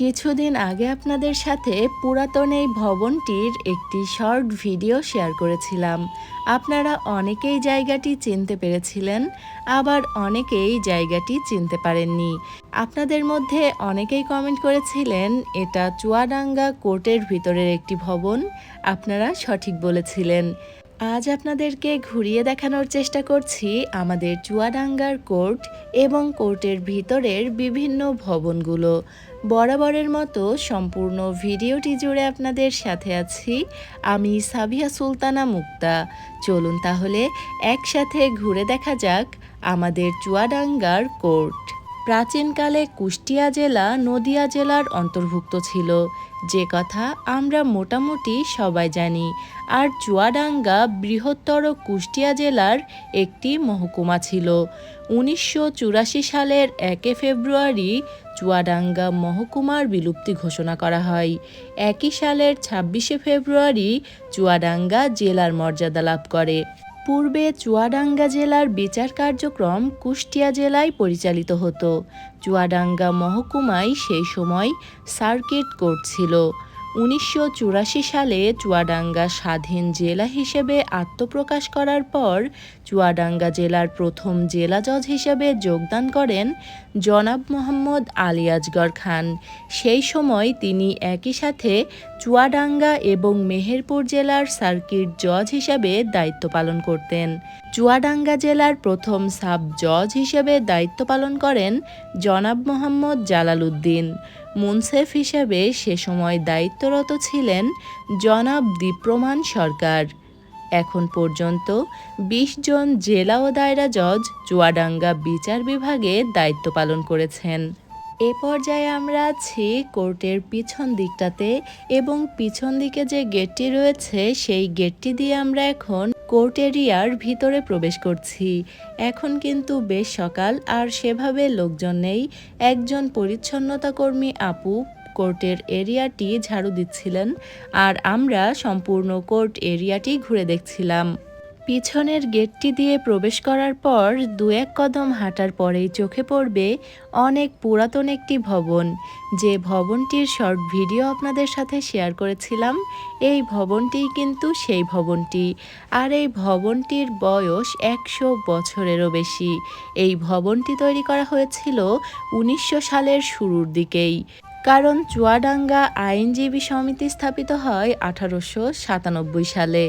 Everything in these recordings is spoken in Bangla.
কিছুদিন আগে আপনাদের সাথে পুরাতন এই ভবনটির একটি শর্ট ভিডিও শেয়ার করেছিলাম। আপনারা অনেকেই জায়গাটি চিনতে পেরেছিলেন, আবার অনেকেই জায়গাটি চিনতে পারেননি। আপনাদের মধ্যে অনেকেই কমেন্ট করেছিলেন, এটা চুয়াডাঙ্গা কোর্টের ভিতরের একটি ভবন। আপনারা সঠিক বলেছিলেন। আজ আপনাদেরকে ঘুরিয়ে দেখানোর চেষ্টা করছি আমাদের চুয়াডাঙ্গার কোর্ট এবং কোর্টের ভিতরের বিভিন্ন ভবনগুলো। বরাবরের মতো সম্পূর্ণ ভিডিওটি জুড়ে আপনাদের সাথে আছি আমি সাবিয়া সুলতানা মুক্তা। চলুন তাহলে একসাথে ঘুরে দেখা যাক আমাদের চুয়াডাঙ্গার কোর্ট। প্রাচীনকালে কুষ্টিয়া জেলা নদিয়া জেলার অন্তর্ভুক্ত ছিল। যে কথা আমরা মোটামুটি সবাই জানি, আর চুয়াডাঙ্গা বৃহত্তর কুষ্টিয়া জেলার একটি মহকুমা ছিল। উনিশশো চুরাশি সালের একে ফেব্রুয়ারি চুয়াডাঙ্গা মহকুমার বিলুপ্তি ঘোষণা করা হয়। একই সালের ছাব্বিশে ফেব্রুয়ারি চুয়াডাঙ্গা জেলার মর্যাদা লাভ করে। পূর্বে চুয়াডাঙ্গা জেলার বিচার কার্যক্রম কুষ্টিয়া জেলায় পরিচালিত হতো। চুয়াডাঙ্গা মহকুমায় সেই সময় সার্কিট কোর্ট ছিল। উনিশশো চুরাশি সালে চুয়াডাঙ্গা স্বাধীন জেলা হিসেবে আত্মপ্রকাশ করার পর চুয়াডাঙ্গা জেলার প্রথম জেলা জজ হিসেবে যোগদান করেন জনাব মোহাম্মদ আলিয়াজগর খান। সেই সময় তিনি একই সাথে চুয়াডাঙ্গা এবং মেহেরপুর জেলার সার্কিট জজ হিসেবে দায়িত্ব পালন করতেন। চুয়াডাঙ্গা জেলার প্রথম সাব জজ হিসেবে দায়িত্ব পালন করেন জনাব মোহাম্মদ জালালউদ্দিন মুনসেফ হিসাবে সে সময় দায়িত্বরত ছিলেন জনাব দীপ্রমান সরকার। এখন পর্যন্ত ২০ জন জেলা ও দায়রা জজ চুয়াডাঙ্গা বিচার বিভাগে দায়িত্ব পালন করেছেন। এ পর্যায়ে আমরা আছি কোর্টের পিছন দিকটাতে এবং পিছন দিকে যে গেটটি রয়েছে, সেই গেটটি দিয়ে আমরা এখন কোর্ট এরিয়ার ভিতরে প্রবেশ করছি। এখন কিন্তু বেশ সকাল, আর সেভাবে লোকজন নেই। একজন পরিচ্ছন্নতা কর্মী আপু কোর্টের এরিয়াটি ঝাড়ু দিচ্ছিলেন, আর আমরা সম্পূর্ণ কোর্ট এরিয়াটি ঘুরে দেখছিলাম। পিছনের গেটটি দিয়ে প্রবেশ করার পর দু এক কদম হাঁটার পরেই চোখে পড়বে অনেক পুরাতন একটি ভবন। যে ভবনটির শর্ট ভিডিও আপনাদের সাথে শেয়ার করেছিলাম, এই ভবনটিই কিন্তু সেই ভবনটি। আর এই ভবনটির বয়স একশো বছরেরও বেশি। এই ভবনটি তৈরি করা হয়েছিল উনিশশো সালের শুরুর দিকেই। কারণ চুয়াডাঙ্গা আইনজীবী সমিতি স্থাপিত হয় আঠারোশো সাতানব্বই সালে।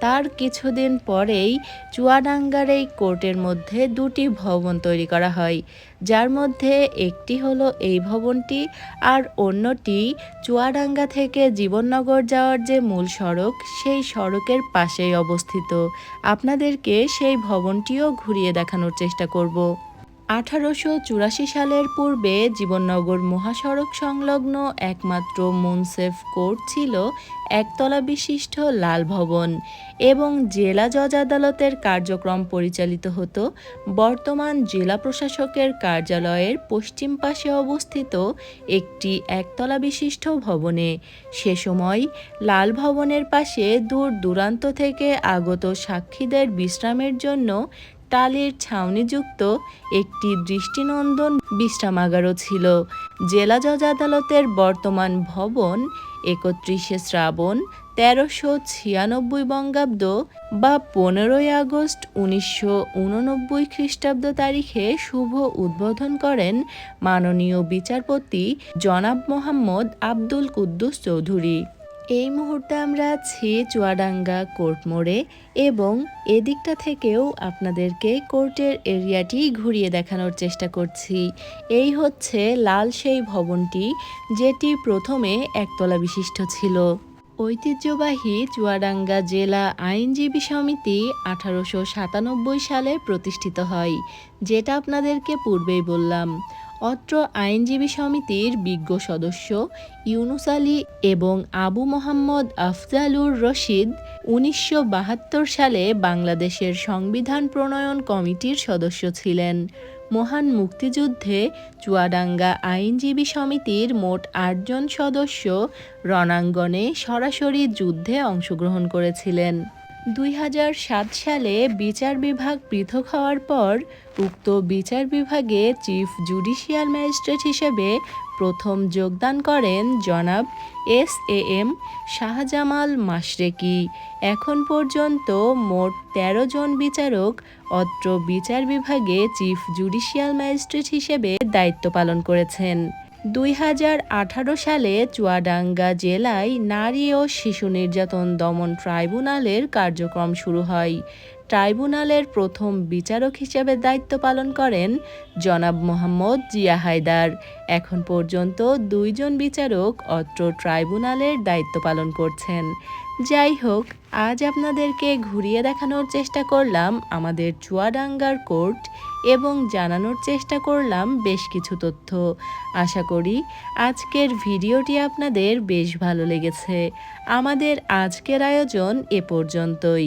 তার কিছুদিন পরেই চুয়াডাঙ্গার এই কোর্টের মধ্যে দুটি ভবন তৈরি করা হয়। যার মধ্যে একটি হলো এই ভবনটি আর অন্যটি চুয়াডাঙ্গা থেকে জীবননগর যাওয়ার যে মূল সড়ক, সেই সড়কের পাশেই অবস্থিত। আপনাদেরকে সেই ভবনটিও ঘুরিয়ে দেখানোর চেষ্টা করব। আঠারোশো চুরাশি সালের পূর্বে জীবননগর মহাসড়ক সংলগ্ন একমাত্র মুনসেফ কোর্ট ছিল একতলা বিশিষ্ট লাল ভবন এবং জেলা জজ আদালতের কার্যক্রম পরিচালিত হতো। বর্তমান জেলা প্রশাসকের কার্যালয়ের পশ্চিম পাশে অবস্থিত একটি একতলা বিশিষ্ট ভবনে। সে সময় লাল ভবনের পাশে দূর দূরান্ত থেকে আগত সাক্ষীদের বিশ্রামের জন্য টালির ছাউনিযুক্ত একটি দৃষ্টিনন্দন বিশ্রামাগারও ছিল। জেলা জজ আদালতের বর্তমান ভবন একত্রিশে শ্রাবণ তেরোশো ছিয়ানব্বই বঙ্গাব্দ বা পনেরোই আগস্ট উনিশশো উননব্বই খ্রিস্টাব্দ তারিখে শুভ উদ্বোধন করেন মাননীয় বিচারপতি জনাব মোহাম্মদ আব্দুল কুদ্দুস চৌধুরী। এই মুহূর্তে আমরা আছি চুয়াডাঙ্গা কোর্ট মোড়ে এবং এদিকটা থেকেও আপনাদেরকে কোর্টের এরিয়াটি ঘুরিয়ে দেখানোর চেষ্টা করছি। এই হচ্ছে লাল সেই ভবনটি, যেটি প্রথমে একতলা বিশিষ্ট ছিল। ঐতিহ্যবাহী চুয়াডাঙ্গা জেলা আইনজীবী সমিতি আঠারোশো সাতানব্বই সালে প্রতিষ্ঠিত হয়, যেটা আপনাদেরকে পূর্বেই বললাম। অত্র আইনজীবী সমিতির বিজ্ঞ সদস্য ইউনুস আলী এবং আবু মোহাম্মদ আফজালুর রশিদ উনিশশো বাহাত্তর সালে বাংলাদেশের সংবিধান প্রণয়ন কমিটির সদস্য ছিলেন। মহান মুক্তিযুদ্ধে চুয়াডাঙ্গা আইনজীবী সমিতির মোট আটজন সদস্য রণাঙ্গনে সরাসরি যুদ্ধে অংশগ্রহণ করেছিলেন। দুই হাজার সাত সালে বিচার বিভাগ পৃথক হওয়ার পর উক্ত বিচার বিভাগে চিফ জুডিশিয়াল ম্যাজিস্ট্রেট হিসেবে প্রথম যোগদান করেন জনাব S A M Shahjamal Mashreki. এখন পর্যন্ত মোট ১৩ জন বিচারক অত্র বিচার বিভাগে চিফ জুডিশিয়াল ম্যাজিস্ট্রেট হিসেবে দায়িত্ব পালন করেছেন। দুই হাজার আঠারো সালে চুয়াডাঙ্গা জেলায় নারী ও শিশু নির্যাতন দমন ট্রাইব্যুনালের কার্যক্রম শুরু হয়। ট্রাইব্যুনালের প্রথম বিচারক হিসেবে দায়িত্ব পালন করেন জনাব মোহাম্মদ জিয়া হায়দার। এখন পর্যন্ত দুইজন বিচারক অত্র ট্রাইব্যুনালের দায়িত্ব পালন করছেন। যাই হোক, আজ আপনাদেরকে ঘুরিয়ে দেখানোর চেষ্টা করলাম আমাদের চুয়াডাঙ্গার কোর্ট এবং জানানোর চেষ্টা করলাম বেশ কিছু তথ্য। আশা করি আজকের ভিডিওটি আপনাদের বেশ ভালো লেগেছে। আমাদের আজকের আয়োজন এ পর্যন্তই।